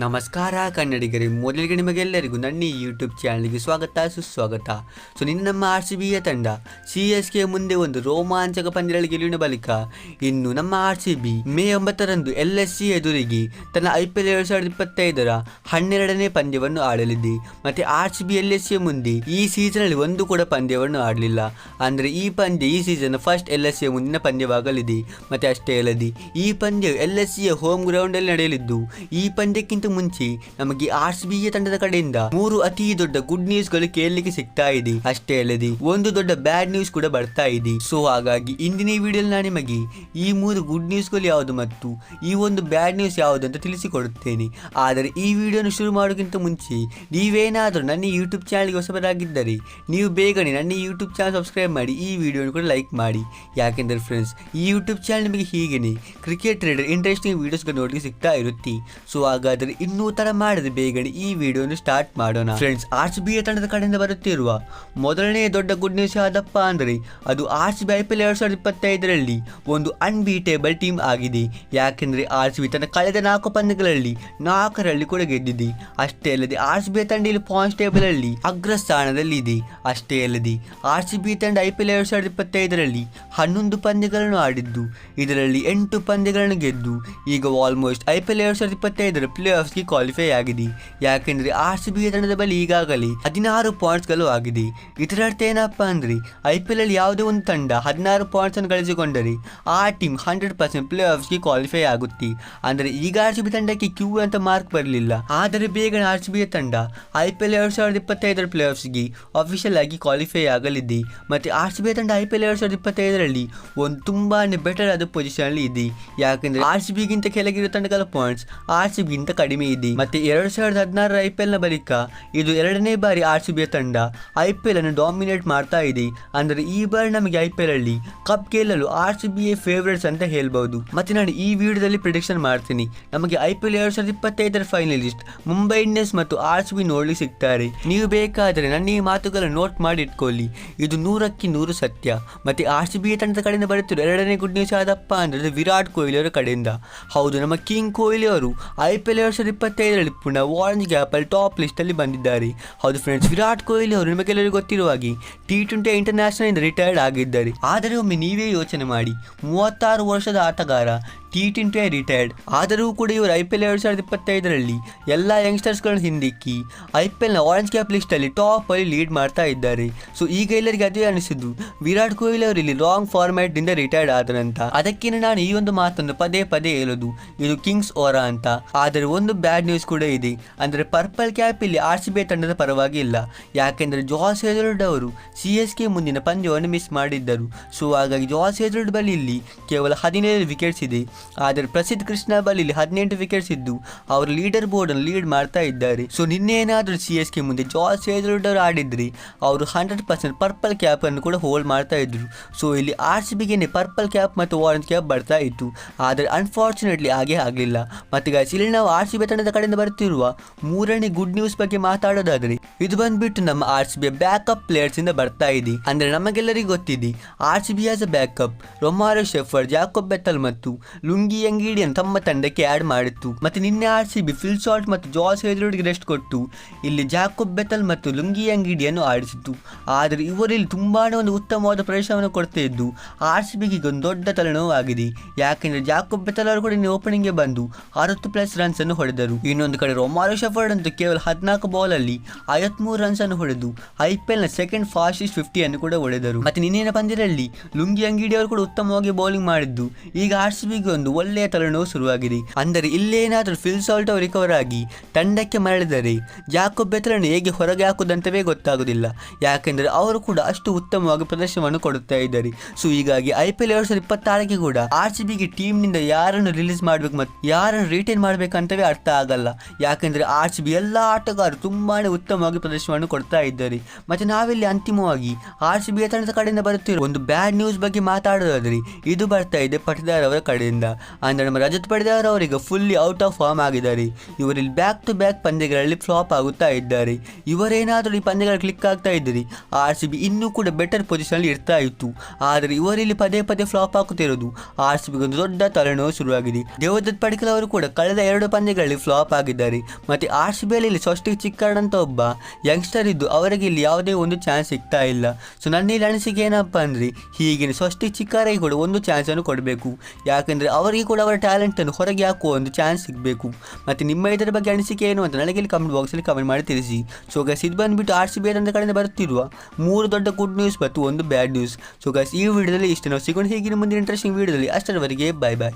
ನಮಸ್ಕಾರ ಕನ್ನಡಿಗರೇ, ಮೊದಲಿಗೆ ನಿಮಗೆಲ್ಲರಿಗೂ ನನ್ನ ಯೂಟ್ಯೂಬ್ ಚಾನಲ್ಗೆ ಸ್ವಾಗತ, ಸುಸ್ವಾಗತ. ಸೊ, ನಿನ್ನ ನಮ್ಮ ಆರ್ ಸಿ ಬಿಯ ತಂಡ ಸಿ ಎಸ್ ಕೆ ಮುಂದೆ ಒಂದು ರೋಮಾಂಚಕ ಪಂದ್ಯಗಳ ಗೆಲುವಿನ ಬಳಿಕ ಇನ್ನು ನಮ್ಮ ಆರ್ ಸಿ ಬಿ ಮೇ ಒಂಬತ್ತರಂದು ಎಲ್ ಎಸ್ ಸಿ ಎದುರಿಗೆ ತನ್ನ ಐ ಪಿ ಎಲ್ ಎರಡು ಸಾವಿರದ ಇಪ್ಪತ್ತೈದರ ಹನ್ನೆರಡನೇ ಪಂದ್ಯವನ್ನು ಆಡಲಿದೆ. ಮತ್ತೆ R C B L S C ಮುಂದೆ ಈ ಸೀಸನಲ್ಲಿ ಒಂದು ಕೂಡ ಪಂದ್ಯವನ್ನು ಆಡಲಿಲ್ಲ. ಅಂದರೆ ಈ ಪಂದ್ಯ, ಈ season first L S C ಮುಂದಿನ ಪಂದ್ಯವಾಗಲಿದೆ. ಮತ್ತೆ ಅಷ್ಟೇ ಅಲ್ಲದೆ ಈ ಪಂದ್ಯ ಎಲ್ ಎಸ್ ಸಿಯ ಹೋಮ್ ಗ್ರೌಂಡಲ್ಲಿ ನಡೆಯಲಿದ್ದು, ಈ ಪಂದ್ಯಕ್ಕಿಂತ ಮುಂಚೆ ನಮಗೆ ಆರ್ ತಂಡದ ಕಡೆಯಿಂದ ಮೂರು ಅತಿ ದೊಡ್ಡ ಗುಡ್ ನ್ಯೂಸ್ಗಳು ಕೇಳಲಿಕ್ಕೆ ಸಿಗ್ತಾ ಇದೆ. ಅಷ್ಟೇ ಅಲ್ಲದೆ, ಒಂದು ದೊಡ್ಡ ಬ್ಯಾಡ್ ನ್ಯೂಸ್ ಕೂಡ ಬರ್ತಾ ಇದೆ. ಸೊ ಹಾಗಾಗಿ ಇಂದಿನ ಈ ವಿಡಿಯೋ ನಾನು ನಿಮಗೆ ಈ ಮೂರು ಗುಡ್ ನ್ಯೂಸ್ಗಳು ಯಾವುದು ಮತ್ತು ಈ ಒಂದು ಬ್ಯಾಡ್ ನ್ಯೂಸ್ ಯಾವುದು ಅಂತ ತಿಳಿಸಿಕೊಡುತ್ತೇನೆ. ಆದರೆ ಈ ವಿಡಿಯೋನ ಶುರು ಮಾಡೋಕ್ಕಿಂತ ಮುಂಚೆ, ನೀವೇನಾದರೂ ನನ್ನ ಯೂಟ್ಯೂಬ್ ಚಾನಲ್ಗೆ ಹೊಸಬರಾಗಿದ್ದರೆ, ನೀವು ಬೇಗನೆ ನನ್ನ ಯೂಟ್ಯೂಬ್ ಚಾನಲ್ ಸಬ್ಸ್ಕ್ರೈಬ್ ಮಾಡಿ, ಈ ವಿಡಿಯೋನ ಕೂಡ ಲೈಕ್ ಮಾಡಿ. ಯಾಕೆಂದರೆ ಫ್ರೆಂಡ್ಸ್ ಈ ಯೂಟ್ಯೂಬ್ ಚಾನಲ್ ನಿಮಗೆ ಹೀಗೇನೆ ಕ್ರಿಕೆಟ್ ರಿಲೇಟೆಡ್ ಇಂಟ್ರೆಸ್ಟಿಂಗ್ ವೀಡಿಯೋಸ್ಗಳು ನೋಡಲಿಕ್ಕೆ ಸಿಗ್ತಾ ಇರುತ್ತೆ. ಸೊ ಹಾಗಾದರೆ ಇನ್ನೂ ತರ ಮಾಡದೆ. ಬೇಗನೆ ಈ ವಿಡಿಯೋನ ಸ್ಟಾರ್ಟ್ ಮಾಡೋಣ. ಫ್ರೆಂಡ್ಸ್ ಆರ್ ಸಿ ಬಿ ತಂಡದ ಕಡೆಯಿಂದ ಬರುತ್ತಿರುವ ಮೊದಲನೇ ದೊಡ್ಡ ಗುಡ್ ನ್ಯೂಸ್ ಯಾವ್ದಪ್ಪ ಅಂದರೆ, ಅದು R C B I P L ಎರಡು ಸಾವಿರದ ಇಪ್ಪತ್ತೈದರಲ್ಲಿ ಒಂದು ಅನ್ಬೀಟೇಬಲ್ ಟೀಮ್ ಆಗಿದೆ. ಯಾಕೆಂದರೆ ಆರ್ ಸಿ ಬಿ ತನ್ನ ಕಳೆದ ನಾಲ್ಕು ಪಂದ್ಯಗಳಲ್ಲಿ ನಾಲ್ಕರಲ್ಲಿ ಕೂಡ ಗೆದ್ದಿದೆ. ಅಷ್ಟೇ ಅಲ್ಲದೆ ಆರ್ ಸಿ ಬಿ ತಂಡ ಇಲ್ಲಿ ಪಾಯಿಂಟ್ಸ್ ಟೇಬಲ್ ಅಲ್ಲಿ ಅಗ್ರ ಸ್ಥಾನದಲ್ಲಿ ಇದೆ ಅಷ್ಟೇ ಅಲ್ಲದೆ ಆರ್ ಸಿ ಬಿ ತಂಡ ಐ ಪಿ ಎಲ್ ಎರಡು ಸಾವಿರದ ಇಪ್ಪತ್ತೈದರಲ್ಲಿ ಹನ್ನೊಂದು ಪಂದ್ಯಗಳನ್ನು ಆಡಿದ್ದು. ಇದರಲ್ಲಿ ಎಂಟು ಪಂದ್ಯಗಳನ್ನು ಗೆದ್ದು, ಈಗ ಆಲ್ಮೋಸ್ಟ್ ಐ ಪಿ ಎಲ್ ಎರಡು ಸಾವಿರದ ಇಪ್ಪತ್ತೈದರ ಪ್ಲೇ ಆಫ್ಸ್ಗೆ ಕ್ವಾಲಿಫೈ ಆಗಿದೆ. ಯಾಕೆಂದರೆ ಆರ್ ಸಿ ಬಿ ತಂಡದ ಬಳಿ ಈಗಾಗಲೇ ಹದಿನಾರು ಪಾಯಿಂಟ್ಸ್ಗಳು ಆಗಿದೆ. ಇದರ ಅರ್ಥ ಏನಪ್ಪ ಅಂದ್ರೆ ಐ ಪಿ ಎಲ್ ಅಲ್ಲಿ ಯಾವುದೇ ಒಂದು ತಂಡ ಹದಿನಾರು ಪಾಯಿಂಟ್ಸ್ ಅನ್ನು ಗಳಿಸಿಕೊಂಡರೆ ಆ ಟೀಮ್ ಹಂಡ್ರೆಡ್ ಪರ್ಸೆಂಟ್ ಪ್ಲೇ ಗೆ ಕ್ವಾಲಿಫೈ ಆಗುತ್ತೆ. ಅಂದ್ರೆ ಈಗ ಆರ್ ಸಿ ಬಿ ತಂಡಕ್ಕೆ ಕ್ಯೂ ಅಂತ ಮಾರ್ಕ್ ಬರಲಿಲ್ಲ. ಆದರೆ ಬೇಗ ಆರ್ ಸಿ ಬಿ ತಂಡ ಐ ಪಿ ಎಲ್ ಎರಡು ಸಾವಿರದ ಇಪ್ಪತ್ತೈದರ ಪ್ಲೇ ಆಫ್ಸ್ಗೆ ಅಫಿಷಿಯಲ್ ಆಗಿ ಕ್ವಾಲಿಫೈ ಆಗಲಿದೆ. ಮತ್ತೆ ಆರ್ ಸಿ ಬಿ ತಂಡ ಐ ಪಿ ಎಲ್ ಎರಡು ಸಾವಿರದ ಇಪ್ಪತ್ತೈದರಲ್ಲಿ ಒಂದು ತುಂಬಾ ಬೆಟರ್ ಆದ ಪೊಸಿಷನ್ ಇದೆ. ಯಾಕೆಂದ್ರೆ ಆರ್ ಸಿ ಬಿಗಿಂತ ಕೆಳಗಿರೋ ತಂಡಗಳ ಪಾಯಿಂಟ್ಸ್ ಆರ್ ಸಿ ಬಿಗಿಂತ ಕಡಿಮೆ ಇದೆ ಮತ್ತೆ ಎರಡು ಸಾವಿರದ ಹದಿನಾರರ ಐಪಿಎಲ್ನ ಬಳಿಕ ಇದು ಎರಡನೇ ಬಾರಿ ಆರ್ ಸಿ ಬಿ ತಂಡ ಐಪಿಎಲ್ ಅನ್ನು ಡಾಮಿನೇಟ್ ಮಾಡ್ತಾ ಇದೆ ಅಂದರೆ ಈ ಬಾರಿ ನಮಗೆ ಐಪಿಎಲ್ ಅಲ್ಲಿ ಕಪ್ ಗೆಲ್ಲಲು ಆರ್ ಸಿ ಬಿ ಫೇವರೇಟ್ಸ್ ಅಂತ ಹೇಳ್ಬಹುದು ಮತ್ತೆ ನಾನು ಈ ವಿಡಿಯೋದಲ್ಲಿ ಪ್ರಿಡಿಕ್ಷನ್ ಮಾಡ್ತೀನಿ. ನಮಗೆ ಐಪಿಎಲ್ ಎರಡ್ ಸಾವಿರದ ಇಪ್ಪತ್ತೈದರ ಫೈನಲಿಸ್ಟ್ ಮುಂಬೈ ಇಂಡಿಯನ್ಸ್ ಮತ್ತು ಆರ್ ಸಿ ಬಿ ನೋಡ್ಲಿಕ್ಕೆ ಸಿಗ್ತಾರೆ. ನೀವು ಬೇಕಾದರೆ ನನ್ನ ಈ ಮಾತುಗಳನ್ನು ನೋಟ್ ಮಾಡಿ ಇಟ್ಕೊಳ್ಳಿ. ಇದು ನೂರಕ್ಕೆ ನೂರು ಸತ್ಯ. ಮತ್ತೆ ಆರ್ ಸಿ ಬಿ ತಂಡದ ಕಡೆಯಿಂದ ಬರುತ್ತಿರೋ ಎರಡನೇ ಗುಡ್ ನ್ಯೂಸ್ ಯಾವ್ದಪ್ಪ ಅಂದ್ರೆ ವಿರಾಟ್ ಕೊಹ್ಲಿ ಅವರ ಕಡೆಯಿಂದ. ಹೌದು, ನಮ್ಮ ಕಿಂಗ್ ಕೊಹ್ಲಿ ಅವರು ಐಪಿಎಲ್ ಸಾವಿರದ ಇಪ್ಪತ್ತೈದರಲ್ಲಿ ಪುನಃ ಆರೆಂಜ್ ಗ್ಯಾಪಲ್ ಟಾಪ್ ಲಿಸ್ಟಲ್ಲಿ ಬಂದಿದ್ದಾರೆ. ಹೌದು ಫ್ರೆಂಡ್ಸ್ ವಿರಾಟ್ ಕೊಹ್ಲಿ ಅವರು ನಿಮಗೆಲ್ಲರಿಗೂ ಗೊತ್ತಿರುವ ಹಾಗೆ ಟಿ ಟ್ವೆಂಟಿ ಇಂಟರ್ನ್ಯಾಷನಲ್ ಇಂದ ರಿಟೈರ್ಡ್ ಆಗಿದ್ದಾರೆ. ಆದರೆ ಒಮ್ಮೆ ನೀವೇ ಯೋಚನೆ ಮಾಡಿ, ಮೂವತ್ತಾರು ವರ್ಷದ ಆಟಗಾರ ಟಿ ಟ್ವೆಂಟಿ ರಿಟೈರ್ಡ್ ಆದರೂ ಕೂಡ ಇವರು ಐ ಪಿ ಎಲ್ ಎರಡು ಸಾವಿರದ ಇಪ್ಪತ್ತೈದರಲ್ಲಿ ಎಲ್ಲ ಯಂಗ್ಸ್ಟರ್ಸ್ಗಳನ್ನು ಹಿಂದಿಕ್ಕಿ ಐ ಪಿ ಎಲ್ನ ಆರೆಂಜ್ ಕ್ಯಾಪ್ ಲಿಸ್ಟಲ್ಲಿ ಅಲ್ಲಿ ಲೀಡ್ ಮಾಡ್ತಾ ಇದ್ದಾರೆ. ಸೊ ಈಗ ಎಲ್ಲರಿಗೆ ಅದೇ ಅನಿಸಿದ್ದು, ವಿರಾಟ್ ಕೊಹ್ಲಿ ಅವರು ಇಲ್ಲಿ ರಾಂಗ್ ಫಾರ್ಮ್ಯಾಟ್ನಿಂದ ರಿಟೈರ್ಡ್ ಆದರಂತ ಅದಕ್ಕೇನೆ ನಾನು ಈ ಒಂದು ಮಾತನ್ನು ಪದೇ ಪದೇ ಹೇಳೋದು, ಇದು ಕಿಂಗ್ಸ್ ಓರಾ ಅಂತ. ಆದರೆ ಒಂದು ಬ್ಯಾಡ್ ನ್ಯೂಸ್ ಕೂಡ ಇದೆ. ಅಂದರೆ ಪರ್ಪಲ್ ಕ್ಯಾಪ್ ಇಲ್ಲಿ ಆರ್ ಸಿ ಬಿ ತಂಡದ ಪರವಾಗಿ ಇಲ್ಲ. ಯಾಕೆಂದರೆ ಜಾಸ್ ಹೆದರ್ಡ್ ಅವರು ಸಿ ಎಸ್ ಕೆ ಮುಂದಿನ ಪಂದ್ಯವನ್ನು ಮಿಸ್ ಮಾಡಿದ್ದರು. ಸೊ ಹಾಗಾಗಿ ಜಾಸ್ ಹೆದರ್ಡ್ ಬಳಿ ಇಲ್ಲಿ ಕೇವಲ ಹದಿನೈದು ವಿಕೆಟ್ಸ್ ಇದೆ. ಆದರೆ ಪ್ರಸಿದ್ಧ ಕೃಷ್ಣ ಬಳಿ ಇಲ್ಲಿ ಹದಿನೆಂಟು ವಿಕೆಟ್ಸ್ ಇದ್ದು, ಅವರು ಲೀಡರ್ ಬೋರ್ಡ್ ಅನ್ನು ಲೀಡ್ ಮಾಡ್ತಾ ಇದ್ದಾರೆ. ಸೊ ನಿನ್ನೆ ಏನಾದರೂ ಸಿ ಎಸ್ ಕೆ ಮುಂದೆ ಹೆದರ್ಡ್ ಅವರು ಆಡಿದ್ರೆ, ಅವರು ಹಂಡ್ರೆಡ್ ಪರ್ಸೆಂಟ್ ಪರ್ಪಲ್ ಕ್ಯಾಪ್ ಅನ್ನು ಕೂಡ ಹೋಲ್ಡ್ ಮಾಡ್ತಾ ಇದ್ರು. ಸೊ ಇಲ್ಲಿ ಆರ್ ಸಿ ಬಿಗೆ ಪರ್ಪಲ್ ಕ್ಯಾಪ್ ಮತ್ತು ಆರೆಂಜ್ ಕ್ಯಾಪ್ ಬರ್ತಾ ಇತ್ತು. ಆದರೆ ಅನ್ಫಾರ್ಚುನೇಟ್ಲಿ ಹಾಗೆ ಆಗಲಿಲ್ಲ. ಮತ್ತೆ ಗಾಯ್ಸ್ ಇಲ್ಲಿ ನಾವು ಆರ್ ಸಿ ಬಿ ತಂಡದ ಕಡೆಯಿಂದ ಬರುತ್ತಿರುವ ಮೂರನೇ ಗುಡ್ ನ್ಯೂಸ್ ಬಗ್ಗೆ ಮಾತಾಡೋದಾದ್ರೆ, ಇದು ಬಂದ್ಬಿಟ್ಟು ನಮ್ಮ R C B backup players ಇಂದ ಬರ್ತಾ ಇದೆ. ಅಂದ್ರೆ, ನಮಗೆಲ್ಲರಿಗೂ ಗೊತ್ತಿದೆ R C B as a backup Romario Shepherd Jacob Bethell ಮತ್ತು ಲುಂಗಿ ಅಂಗಿಡಿಯನ್ನು ತಮ್ಮ ತಂಡಕ್ಕೆ ಆ್ಯಡ್ ಮಾಡಿತ್ತು. ಮತ್ತೆ ನಿನ್ನೆ R C B Phil Salt ಮತ್ತು ಜಾಸ್ ಹೆದ್ರೋಡ್ಗೆ ರೆಸ್ಟ್ ಕೊಟ್ಟು, ಇಲ್ಲಿ ಜಾಕೋಬ್ ಬೆತಲ್ ಮತ್ತು ಲುಂಗಿ ಅಂಗಿಡಿಯನ್ನು ಆಡಿಸಿತ್ತು. ಆದರೆ ಇವರಲ್ಲಿ ತುಂಬಾ ಒಂದು ಉತ್ತಮವಾದ ಪ್ರವೇಶವನ್ನು ಕೊಡ್ತಾ ಇದ್ದು ಆರ್ ಸಿ ಬಿಗೆ ಒಂದು ದೊಡ್ಡ ತಲೆನೋವಾಗಿದೆ ಯಾಕೆಂದರೆ ಜಾಕೋಬ್ ಬೆತಲ್ ಅವರು ಕೂಡ ಓಪನಿಂಗ್ಗೆ ಬಂದು ಅರವತ್ತು ಪ್ಲಸ್ ರನ್ಸ್ ಅನ್ನು ಹೊಡೆದರು. ಇನ್ನೊಂದು ಕಡೆ ರೊಮಾರೋ ಶಫರ್ಡ್ ಅಂತೂ ಕೇವಲ ಹದಿನಾಲ್ಕು ಬಾಲ್ ಅಲ್ಲಿ ಐವತ್ಮೂರು ರನ್ಸ್ ಅನ್ನು ಹೊಡೆದು ಐ ಪಿ ಎಲ್ನ ಸೆಕೆಂಡ್ ಫಾಸ್ಟೆಸ್ಟ್ ಫಿಫ್ಟಿಯನ್ನು ಕೂಡ ಹೊಡೆದರು ಮತ್ತೆ ನಿನ್ನೆ ಪಂದ್ಯದಲ್ಲಿ ಲುಂಗಿ ಅಂಗಿಡಿ ಅವರು ಕೂಡ ಉತ್ತಮವಾಗಿ ಬೌಲಿಂಗ್ ಮಾಡಿದ್ದು. ಈಗ ಆರ್ ಸಿ ಬಿಗೆ ಒಳ್ಳೆಯ ತಲೆನೋವು ಶುರುವಾಗಿದೆ. ಅಂದರೆ ಇಲ್ಲೇನಾದರೂ ಫಿಲ್ ಸಾಲ್ಟ್ ಅವರು ರಿಕವರ್ ಆಗಿ ತಂಡಕ್ಕೆ ಮರಳಿದರೆ ಜಾಕೋಬ್ ಬೆತ್ತಲನ್ನು ಹೇಗೆ ಹೊರಗೆ ಹಾಕುವುದಂತವೇ ಗೊತ್ತಾಗುವುದಿಲ್ಲ. ಯಾಕೆಂದರೆ ಅವರು ಕೂಡ ಅಷ್ಟು ಉತ್ತಮವಾಗಿ ಪ್ರದರ್ಶನವನ್ನು ಕೊಡುತ್ತಾ ಇದ್ದಾರೆ. ಸೊ ಹೀಗಾಗಿ ಐ ಪಿ ಎಲ್ ಎರಡು ಸಾವಿರದ ಇಪ್ಪತ್ತಾರಕ್ಕೆ ಕೂಡ ಆರ್ ಸಿ ಬಿಗೆ ಟೀಮ್ನಿಂದ ಯಾರನ್ನು ರಿಲೀಸ್ ಮಾಡಬೇಕು ಮತ್ತು ಯಾರನ್ನು ರಿಟೈನ್ ಮಾಡಬೇಕಂತವೇ ಅರ್ಥ ಆಗಲ್ಲ. ಯಾಕೆಂದರೆ ಆರ್ ಸಿ ಬಿ ಎಲ್ಲ ಆಟಗಾರರು ತುಂಬಾನೇ ಉತ್ತಮವಾಗಿ ಪ್ರದರ್ಶನವನ್ನು ಕೊಡ್ತಾ ಇದ್ದಾರೆ. ಮತ್ತೆ ನಾವಿಲ್ಲಿ ಅಂತಿಮವಾಗಿ ಆರ್ ಸಿ ಬಿ ತಂಡದ ಕಡೆಯಿಂದ ಬರುತ್ತಿರುವ ಒಂದು ಬ್ಯಾಡ್ ನ್ಯೂಸ್ ಬಗ್ಗೆ ಮಾತಾಡೋದಾದ್ರೆ ಇದು ಬರ್ತಾ ಇದೆ ಪಟದಾರ್ ಅವರ ಕಡೆಯಿಂದ. ಅಂದರೆ ನಮ್ಮ ರಜತ್ ಪಡೆದಾರ್ ಅವರಿಗೆ ಫುಲ್ಲಿ ಔಟ್ ಆಫ್ ಫಾರ್ಮ್ ಆಗಿದ್ದಾರೆ. ಇವರಲ್ಲಿ ಬ್ಯಾಕ್ ಟು ಬ್ಯಾಕ್ ಪಂದ್ಯಗಳಲ್ಲಿ ಫ್ಲಾಪ್ ಆಗುತ್ತಾ ಇದ್ದಾರೆ. ಇವರೇನಾದರೂ ಈ ಪಂದ್ಯಗಳು ಕ್ಲಿಕ್ ಆಗ್ತಾ ಇದ್ದರೆ? ಆರ್ ಸಿ ಬಿ ಇನ್ನೂ ಕೂಡ ಬೆಟರ್ ಪೊಸಿಷನಲ್ಲಿ ಇರ್ತಾ ಇತ್ತು. ಆದರೆ ಇವರಲ್ಲಿ ಪದೇ ಪದೇ ಫ್ಲಾಪ್ ಆಗುತ್ತಿರೋದು ಆರ್ ಸಿ ಬಿಗೊಂದು ದೊಡ್ಡ ತಲೆನೋವು ಶುರುವಾಗಿದೆ. ದೇವದತ್ ಪಡಿಕಲ್ ಅವರು ಕೂಡ ಕಳೆದ ಎರಡು ಪಂದ್ಯಗಳಲ್ಲಿ ಫ್ಲಾಪ್ ಆಗಿದ್ದಾರೆ. ಮತ್ತು ಆರ್ ಸಿ ಬಿಯಲ್ಲಿ ಸ್ವಸ್ಟಿಕ್ ಚಿಕ್ಕರ್ಡ್ ಅಂತ ಒಬ್ಬ ಯಂಗ್ಸ್ಟರ್ ಇದ್ದು ಅವರಿಗೆ ಇಲ್ಲಿ ಯಾವುದೇ ಒಂದು ಚಾನ್ಸ್ ಸಿಗ್ತಾ ಇಲ್ಲ. ಸೊ ನನ್ನ ಇಲ್ಲಿ ಅನಿಸಿಕೆ ಏನಪ್ಪ ಅಂದರೆ, ಹೀಗಿನ ಸ್ವಸ್ಟಿಕ್ ಚಿಕ್ಕರಿಗೆ ಕೂಡ ಒಂದು ಚಾನ್ಸನ್ನು ಕೊಡಬೇಕು. ಯಾಕೆಂದರೆ ಅವರಿಗೆ ಕೂಡ ಅವರ ಟ್ಯಾಲೆಂಟನ್ನು ಹೊರಗೆ ಹಾಕುವ ಒಂದು ಚಾನ್ಸ್ ಸಿಗಬೇಕು. ಮತ್ತು ನಿಮ್ಮ ಇದರ ಬಗ್ಗೆ ಅನಿಸಿಕೆ ಏನು ಅಂತ ನನಗೆ ಇಲ್ಲಿ ಕಮೆಂಟ್ ಬಾಕ್ಸಲ್ಲಿ ಕಮೆಂಟ್ ಮಾಡಿ ತಿಳಿಸಿ. ಸೊ ಗಸ್ ಇದು ಬಂದುಬಿಟ್ಟು ಆರ್ ಸಿ ಬಿ ಅಂತ ಕಡೆಯಿಂದ ಬರುತ್ತಿರುವ ಮೂರು ದೊಡ್ಡ ಗುಡ್ ನ್ಯೂಸ್ ಮತ್ತು ಒಂದು ಬ್ಯಾಡ್ ನ್ಯೂಸ್ ಸೊ ಗಸ್ ಈ ವಿಡಿಯೋದಲ್ಲಿ ಇಷ್ಟು ನಾವು ಸಿಗೋಣ. ಹೀಗಿನ ಮುಂದಿನ ಇಂಟ್ರೆಸ್ಟಿಂಗ್ ವಿಡಿಯೋದಲ್ಲಿ ಅಷ್ಟರವರೆಗೆ ಬಾಯ್ ಬಾಯ್